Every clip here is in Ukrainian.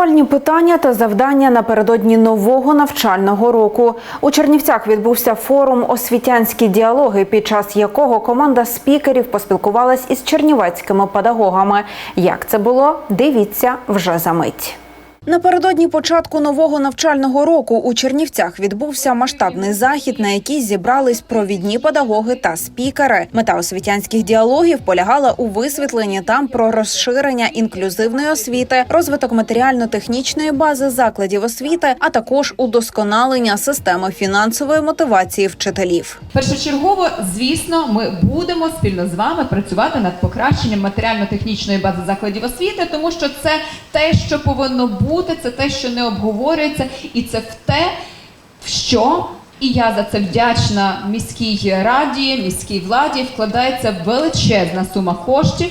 Актуальні питання та завдання напередодні нового навчального року. У Чернівцях відбувся форум Освітянські діалоги, під час якого команда спікерів поспілкувалась із чернівецькими педагогами. Як це було? Дивіться вже за мить. Напередодні початку нового навчального року у Чернівцях відбувся масштабний захід, на який зібрались провідні педагоги та спікери. Мета освітянських діалогів полягала у висвітленні там про розширення інклюзивної освіти, розвиток матеріально-технічної бази закладів освіти, а також удосконалення системи фінансової мотивації вчителів. Першочергово, звісно, ми будемо спільно з вами працювати над покращенням матеріально-технічної бази закладів освіти, тому що це те, що повинно бути, це те, що не обговорюється, і це в те, в що. І я за це вдячна міській раді, міській владі. Вкладається величезна сума коштів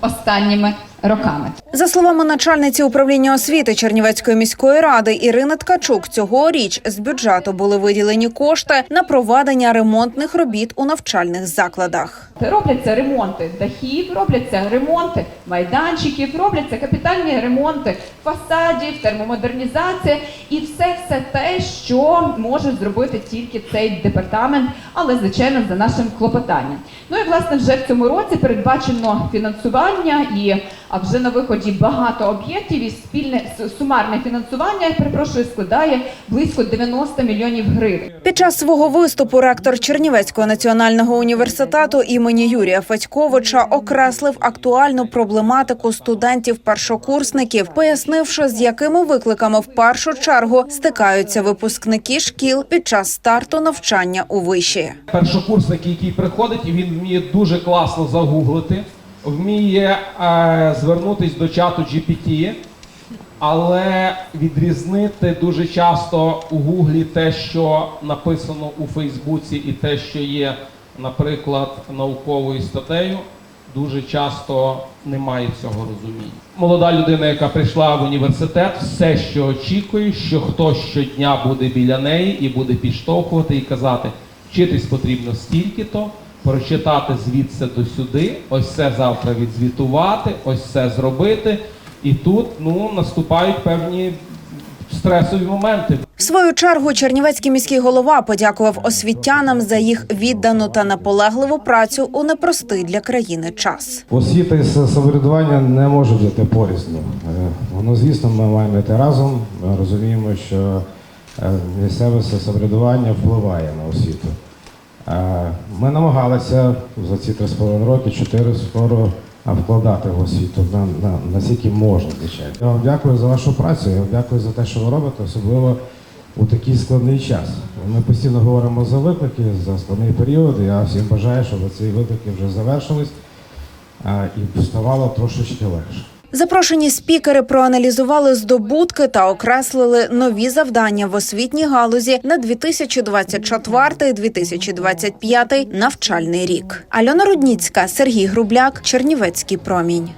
останніми роками. За словами начальниці управління освіти Чернівецької міської ради Ірини Ткачук, цьогоріч з бюджету були виділені кошти на проведення ремонтних робіт у навчальних закладах. Робляться ремонти дахів, робляться ремонти майданчиків, робляться капітальні ремонти фасадів, термомодернізація і все все те, що може зробити тільки цей департамент, але звичайно за нашим клопотанням. Ну і власне вже в цьому році передбачено фінансування і а вже на виході багато об'єктів і спільне сумарне фінансування, я перепрошую, складає близько 90 мільйонів гривень. Під час свого виступу ректор Чернівецького національного університету імені Юрія Федьковича окреслив актуальну проблематику студентів-першокурсників, пояснивши, з якими викликами в першу чергу стикаються випускники шкіл під час старту навчання у виші. першокурсник, який приходить, і він вміє дуже класно загуглити, вміє е, звернутись до чату GPT, але відрізнити дуже часто у Гуглі те, що написано у Фейсбуці, і те, що є, наприклад, науковою статтею, дуже часто немає цього розуміння. Молода людина, яка прийшла в університет, все, що очікує, що хтось щодня буде біля неї і буде підштовхувати і казати, вчитись потрібно стільки-то, прочитати звідси до сюди, ось це завтра відзвітувати, ось це зробити. І тут ну, наступають певні стресові моменти. В свою чергу Чернівецький міський голова подякував освітянам за їх віддану та наполегливу працю у непростий для країни час. Освіта і самоврядування не можуть йти порізно. Е, Воно, звісно, ми маємо йти разом. Ми розуміємо, що е, місцеве самоврядування впливає на освіту. Е, Ми намагалися за ці три з половиною роки, чотири скоро вкладати в освіту на, на, наскільки можна, звичайно. Я вам дякую за вашу працю, я вам дякую за те, що ви робите, особливо у такий складний час. Ми постійно говоримо за виклики, за складний період. Я всім бажаю, щоб ці виклики вже завершились а, і ставало трошечки легше. Запрошені спікери проаналізували здобутки та окреслили нові завдання в освітній галузі на 2024-2025 навчальний рік. Альона Рудніцька, Сергій Грубляк, Чернівецький промінь.